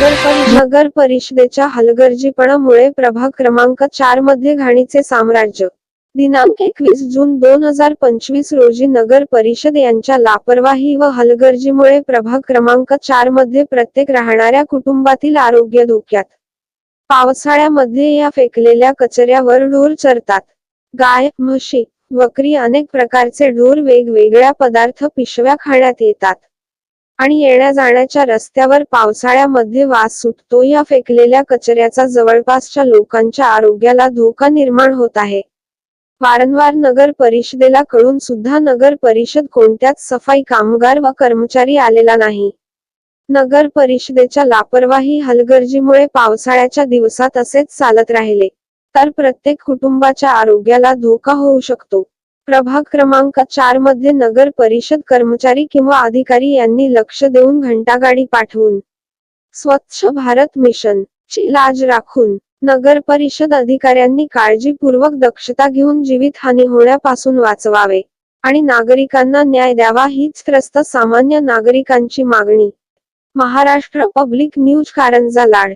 नगर परिषदेच्या हलगर्जीपणामुळे प्रभाग क्रमांक चारमध्ये घाणीचे साम्राज्य. दिनांक एकवीस जून दोन हजार पंचवीस रोजी नगर परिषद यांच्या लापरवाही व हलगर्जीमुळे प्रभाग क्रमांक चारमध्ये प्रत्येक राहणाऱ्या कुटुंबातील आरोग्य धोक्यात. पावसाळ्यामध्ये या फेकलेल्या कचऱ्यावर ढोर चरतात. गाय म्हशी वकरी अनेक प्रकारचे ढोर वेगवेगळ्या पदार्थ पिशव्या खाण्यात येतात. आणि येण्या जाण्याच्या रस्त्यावर पावसाळ्यामध्ये वास सुटतो. या फेकलेल्या कचऱ्याचा जवळपासच्या लोकांच्या आरोग्याला धोका निर्माण होत आहे. वारंवार नगर परिषदेला कळून सुद्धा नगर परिषद कोणत्याच सफाई कामगार व कर्मचारी आलेला नाही. नगर परिषदेच्या लापरवाही हलगर्जीमुळे पावसाळ्याच्या दिवसात असेच चालत राहिले. तर प्रत्येक कुटुंबाच्या आरोग्याला धोका होऊ शकतो. प्रभाग क्रमांक चारमध्ये नगर परिषद कर्मचारी किंवा अधिकारी यांनी लक्ष देऊन घंटागाडी पाठवून स्वच्छ भारत मिशन ची लाज राखून नगर परिषद अधिकाऱ्यांनी काळजीपूर्वक दक्षता घेऊन जीवितहानी होण्यापासून वाचवावे आणि नागरिकांना न्याय द्यावा हीच त्रस्त सामान्य नागरिकांची मागणी. Maharashtra public news Karanja Lad.